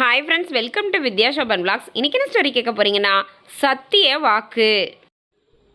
Hi friends welcome to Vidya Shoban blogs இன்னைக்கு என்ன story கேட்க போகிறீங்கன்னா சத்திய வாக்கு.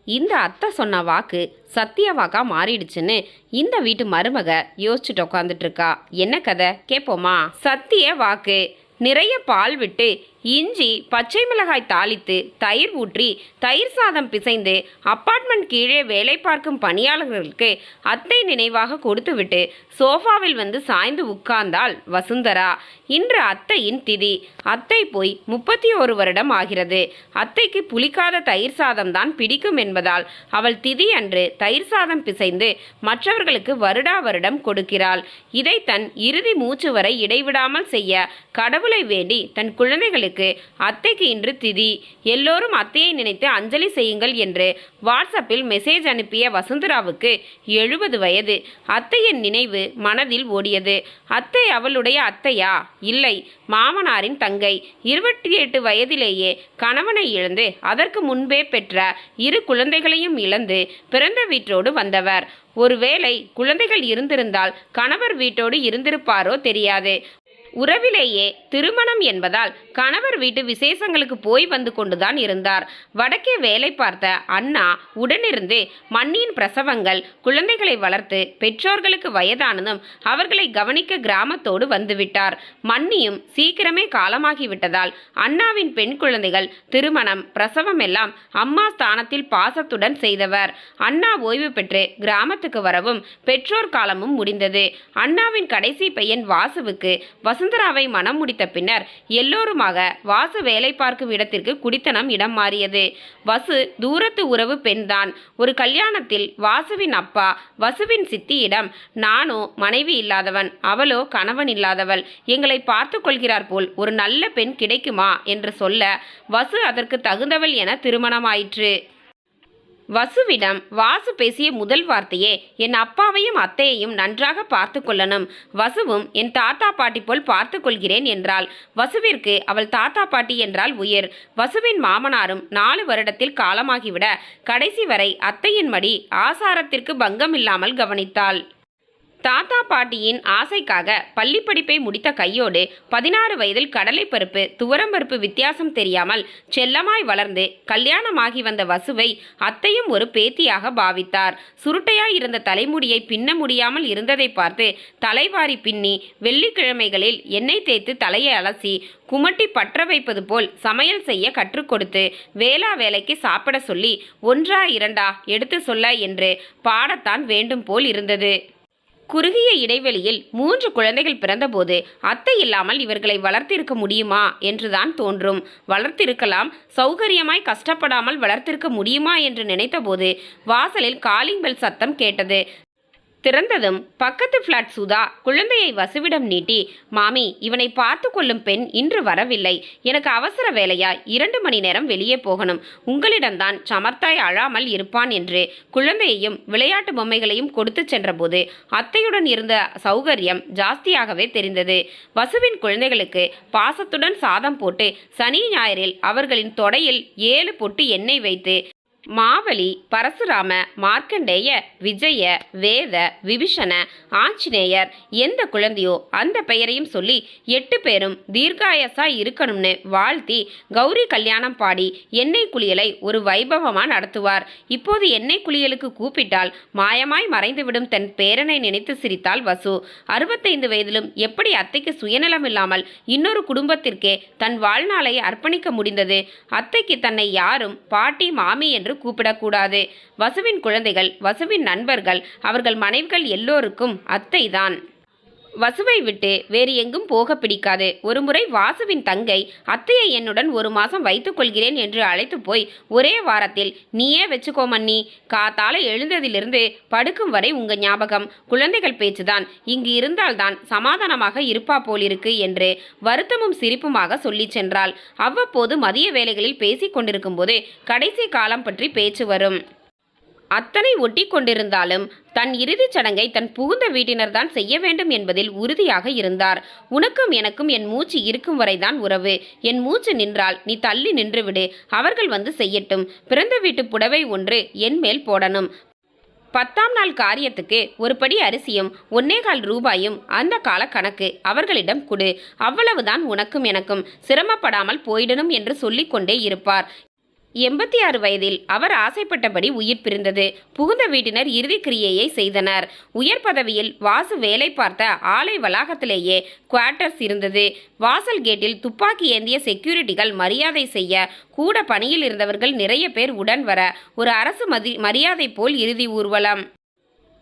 இந்த அத்தை சொன்ன வாக்கு சத்திய வாக்கா மாறிடுச்சுன்னு இந்த வீட்டு மருமக யோசிச்சுட்டு உட்காந்துட்டு இருக்கா. என்ன கதை? கேட்போமா சத்திய வாக்கு. நிறைய பால் விட்டு இஞ்சி பச்சை மிளகாய் தாளித்து தயிர் ஊற்றி தயிர் சாதம் பிசைந்து அப்பார்ட்மெண்ட் கீழே வேலை பார்க்கும் பணியாளர்களுக்கு அத்தை நினைவாக கொடுத்துவிட்டு சோஃபாவில் வந்து சாய்ந்து உட்கார்ந்தாள் வசுந்தரா. இன்று அத்தையின் திதி. அத்தை போய் முப்பத்தி ஒரு வருடம் ஆகிறது. அத்தைக்கு புளிக்காத தயிர் சாதம் தான் பிடிக்கும் என்பதால் அவள் திதி அன்று தயிர் சாதம் பிசைந்து மற்றவர்களுக்கு வருடா வருடம் கொடுக்கிறாள். இதை தன் இறுதி மூச்சு வரை இடைவிடாமல் செய்ய கடவுளை வேண்டி தன் குழந்தைகளுக்கு அத்தைக்கு இன்று திதி. எல்லோரும் அத்தையை நினைத்து அஞ்சலி செய்யுங்கள் என்று வாட்ஸ்அப்பில் மெசேஜ் அனுப்பிய வசுந்தராவுக்கு எழுபது வயது. அத்தையின் நினைவு மனதில் ஓடியது. அத்தை அவளுடைய அத்தையா? இல்லை. மாமனாரின் தங்கை. இருபத்தி எட்டு வயதிலேயே கணவனை இழந்து அதற்கு முன்பே பெற்ற இரு குழந்தைகளையும் இழந்து பிறந்த வீட்டோடு வந்தவர். ஒருவேளை குழந்தைகள் இருந்திருந்தால் கணவர் வீட்டோடு இருந்திருப்பாரோ தெரியாது. உறவிலேயே திருமணம் என்பதால் கணவர் வீட்டு விசேஷங்களுக்கு போய் வந்து கொண்டுதான் இருந்தார். வடக்கே வேலை பார்த்த அண்ணா உடனிருந்து மண்ணியின் பிரசவங்கள் குழந்தைகளை வளர்த்து பெற்றோர்களுக்கு வயதானதும் அவர்களை கவனிக்க கிராமத்தோடு வந்துவிட்டார். மன்னியும் சீக்கிரமே காலமாகிவிட்டதால் அண்ணாவின் பெண் குழந்தைகள் திருமணம் பிரசவம் எல்லாம் அம்மா ஸ்தானத்தில் பாசத்துடன் செய்தவர். அண்ணா ஓய்வு பெற்று கிராமத்துக்கு வரவும் பெற்றோர் காலமும் முடிந்தது. அண்ணாவின் கடைசி பையன் வாசுவுக்கு வசுந்தராவை மனம் முடித்த பின்னர் எல்லோருமாக வாசு வேலை பார்க்கும் இடத்திற்கு குடித்தனம் இடம் மாறியது. வசு தூரத்து உறவு பெண்தான். ஒரு கல்யாணத்தில் வாசுவின் அப்பா வசுவின் சித்தியிடம் நானோ மனைவி இல்லாதவன் அவளோ கணவன் இல்லாதவள் எங்களை பார்த்து கொள்கிறார் போல் ஒரு நல்ல பெண் கிடைக்குமா? என்று சொல்ல வசு அதற்கு தகுந்தவள் என திருமணமாயிற்று. வசுவிடம் வாசு பேசிய முதல் வார்த்தையே என் அப்பாவையும் அத்தையையும் நன்றாக பார்த்து கொள்ளணும் வசுவும் என் தாத்தா பாட்டி போல் பார்த்து கொள்கிறேன் என்றாள். வசுவிற்கு அவள் தாத்தா பாட்டி என்றால் உயிர். வசுவின் மாமனாரும் நாலு வருடத்தில் காலமாகிவிட கடைசி வரை அத்தையின் மடி ஆசாரத்திற்கு பங்கம் இல்லாமல் கவனித்தாள். தாத்தா பாட்டியின் ஆசைக்காக பள்ளி படிப்பை முடித்த கையோடு பதினாறு வயதில் கடலை பருப்பு துவரம்பருப்பு வித்தியாசம் தெரியாமல் செல்லமாய் வளர்ந்து கல்யாணமாகி வந்த வசுவை அத்தையும் ஒரு பேத்தியாக பாவித்தார். சுருட்டையாய் இருந்த தலைமுடியை பின்ன முடியாமல் இருந்ததை பார்த்து தலைவாரி பின்னி வெள்ளிக்கிழமைகளில் எண்ணெய் தேய்த்து தலையை அலசி குமட்டி பற்ற வைப்பது போல் சமையல் செய்ய கற்றுக் கொடுத்து வேளா வேலைக்கு சாப்பிட சொல்லி ஒன்றா இரண்டா எடுத்து சொல்ல என்று பாடத்தான் வேண்டும் போல் இருந்தது. குறுகிய இடைவெளியில் மூன்று குழந்தைகள் பிறந்தபோது அத்தை இல்லாமல் இவர்களை வளர்த்திருக்க முடியுமா என்றுதான் தோன்றும். வளர்த்திருக்கலாம் சௌகரியமாய் கஷ்டப்படாமல் வளர்த்திருக்க முடியுமா என்று நினைத்தபோது வாசலில் காலிங் பெல் சத்தம் கேட்டது. திறந்ததும் பக்கத்து ஃப்ளாட் சுதா குழந்தையை வசுவிடம் நீட்டி மாமி இவனை பார்த்து கொள்ளும் பெண் இன்று வரவில்லை. எனக்கு அவசர வேலையா? இரண்டு மணி நேரம் வெளியே போகணும். உங்களிடம்தான் சமர்த்தாய் அழாமல் இருப்பான் என்று குழந்தையையும் விளையாட்டு பொம்மைகளையும் கொடுத்து சென்றபோது அத்தையுடன் இருந்த சௌகரியம் ஜாஸ்தியாகவே தெரிந்தது. வசுவின் குழந்தைகளுக்கு பாசத்துடன் சாதம் போட்டு சனி ஞாயிறில் அவர்களின் தொடையில் ஏழு பொட்டு எண்ணெய் வைத்து மாவலி பரசுராம மார்க்கண்டேய விஜய வேத விபீஷண ஆஞ்சநேயர் எந்த குழந்தையோ அந்த பெயரையும் சொல்லி எட்டு பேரும் தீர்காயசா இருக்கணும்னு வாழ்த்தி கௌரி கல்யாணம் பாடி எண்ணெய் குளியலை ஒரு வைபவமாக நடத்துவார். இப்போது எண்ணெய் குளியலுக்கு கூப்பிட்டால் மாயமாய் மறைந்துவிடும் தன் பேரனை நினைத்து சிரித்தாள் வசு. அறுபத்தைந்து வயதிலும் எப்படி அத்தைக்கு சுயநலம் இல்லாமல் இன்னொரு குடும்பத்திற்கே தன் வாழ்நாளை அர்ப்பணிக்க முடிந்தது? அத்தைக்கு தன்னை யாரும் பாட்டி மாமி என்று கூப்பிடக்கூடாது. வசுவின் குழந்தைகள் வசுவின் நண்பர்கள் அவர்கள் மனைவிகள் எல்லோருக்கும் அத்தைதான். வசுவை விட்டு வேறு எங்கும் போக பிடிக்காது. ஒருமுறை வாசுவின் தங்கை அத்தையை என்னுடன் ஒரு மாசம் வைத்துக் கொள்கிறேன் என்று அழைத்து போய் ஒரே வாரத்தில் நீயே வச்சுக்கோ மன்னி காத்தால எழுந்ததிலிருந்து படுக்கும் வரை உங்க ஞாபகம். குழந்தைகள் பேச்சுதான் இங்கு இருந்தால்தான் சமாதானமாக இருப்பா போலிருக்கு என்று வருத்தமும் சிரிப்புமாக சொல்லிச் சென்றாள். அவ்வப்போது மதிய வேலைகளில் பேசிக் கொண்டிருக்கும் போது கடைசி காலம் பற்றி பேச்சு வரும். அத்தனை ஒட்டி கொண்டிருந்தாலும் தன் இறுதிச் சடங்கை தன் புகுந்த வீட்டினர் தான் செய்ய வேண்டும் என்பதில் உறுதியாக இருந்தார். உனக்கும் எனக்கும் என் மூச்சு இருக்கும் வரைதான் உறவு. என் மூச்சு நின்றால் நீ தள்ளி நின்றுவிடு. அவர்கள் வந்து செய்யட்டும். பிறந்த வீட்டு புடவை ஒன்று என் மேல் போடணும். பத்தாம் நாள் காரியத்துக்கு ஒரு படி அரிசியும் ஒன்னேகால் ரூபாயும் அந்த கால கணக்கு அவர்களிடம் கொடு. அவ்வளவுதான் உனக்கும் எனக்கும். சிரமப்படாமல் போயிடணும் என்று சொல்லிக்கொண்டே இருப்பார். எண்பத்தி ஆறு வயதில் அவர் ஆசைப்பட்டபடி உயிர் பிரிந்தது. புகுந்த வீட்டினர் இறுதிக் கிரியையை செய்தனர். உயர் பதவியில் வாசு வேலை பார்த்த ஆலை வளாகத்திலேயே குவார்ட்டர்ஸ் இருந்தது. வாசல் கேட்டில் துப்பாக்கி ஏந்திய செக்யூரிட்டிகள் மரியாதை செய்ய கூட பணியில் இருந்தவர்கள் நிறைய பேர் உடன் வர ஒரு அரசு மதி மரியாதை போல் இறுதி ஊர்வலம்.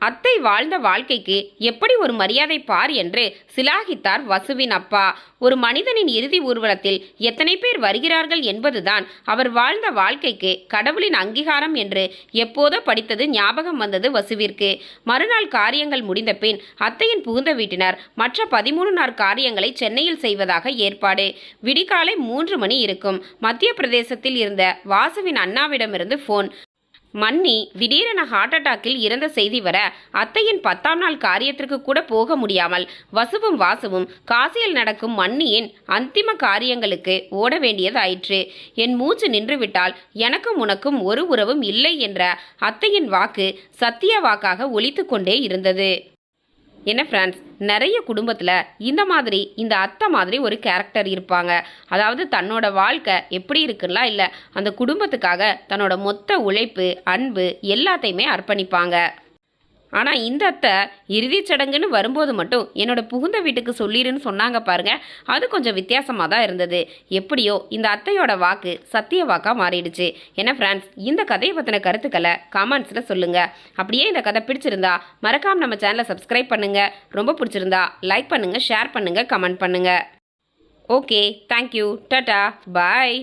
அத்தை வாழ்ந்த வாழ்க்கைக்கு எப்படி ஒரு மரியாதை பார் என்று சிலாகித்தார் வசுவின் அப்பா. ஒரு மனிதனின் இறுதி ஊர்வலத்தில் எத்தனை பேர் வருகிறார்கள் என்பதுதான் அவர் வாழ்ந்த வாழ்க்கைக்கு கடவுளின் அங்கீகாரம் என்று எப்போதோ படித்தது ஞாபகம் வந்தது வசுவிற்கு. மறுநாள் காரியங்கள் முடிந்த பின் அத்தையின் புகுந்த வீட்டினர் மற்ற பதிமூணு நாள் காரியங்களை சென்னையில் செய்வதாக ஏற்பாடு. விடிகாலை மூன்று மணி இருக்கும். மத்திய பிரதேசத்தில் இருந்த வாசுவின் அண்ணாவிடமிருந்து ஃபோன் மன்னி திடீரென ஹார்ட் அட்டாக்கில் இறந்த செய்தி வர அத்தையின் பத்தாம் நாள் காரியத்திற்கு கூட போக முடியாமல் வசுவும் வாசுவும் காசியில் நடக்கும் மன்னியின் அந்திம காரியங்களுக்கு ஓட வேண்டியதாயிற்று. என் மூச்சு நின்றுவிட்டால் எனக்கும் உனக்கும் ஒரு உறவும் இல்லை என்ற அத்தையின் வாக்கு சத்திய வாக்காக ஒழித்து கொண்டே இருந்தது. என்ன ஃப்ரெண்ட்ஸ் நிறைய குடும்பத்தில் இந்த மாதிரி இந்த அத்தை மாதிரி ஒரு கேரக்டர் இருப்பாங்க. அதாவது தன்னோட வாழ்க்கை எப்படி இருக்குன்னா இல்லை அந்த குடும்பத்துக்காக தன்னோட மொத்த உழைப்பு அன்பு எல்லாத்தையுமே அர்ப்பணிப்பாங்க. ஆனால் இந்த அத்தை இறுதிச் சடங்குன்னு வரும்போது மட்டும் என்னோட புகுந்த வீட்டுக்கு சொல்லிடுன்னு சொன்னாங்க பாருங்க. அது கொஞ்சம் வித்தியாசமாக தான் இருந்தது. எப்படியோ இந்த அத்தையோட வாக்கு சத்திய வாக்காக மாறிடுச்சு. ஏன்னா ஃப்ரெண்ட்ஸ் இந்த கதையை பற்றின கருத்துக்களை கமெண்ட்ஸில் சொல்லுங்கள் அப்படியே இந்த கதை பிடிச்சிருந்தா மறக்காம நம்ம சேனலை சப்ஸ்கிரைப் பண்ணுங்கள் ரொம்ப பிடிச்சிருந்தா லைக் பண்ணுங்கள் ஷேர் பண்ணுங்கள் கமெண்ட் பண்ணுங்கள் ஓகே தேங்க்யூ டட்டா பாய்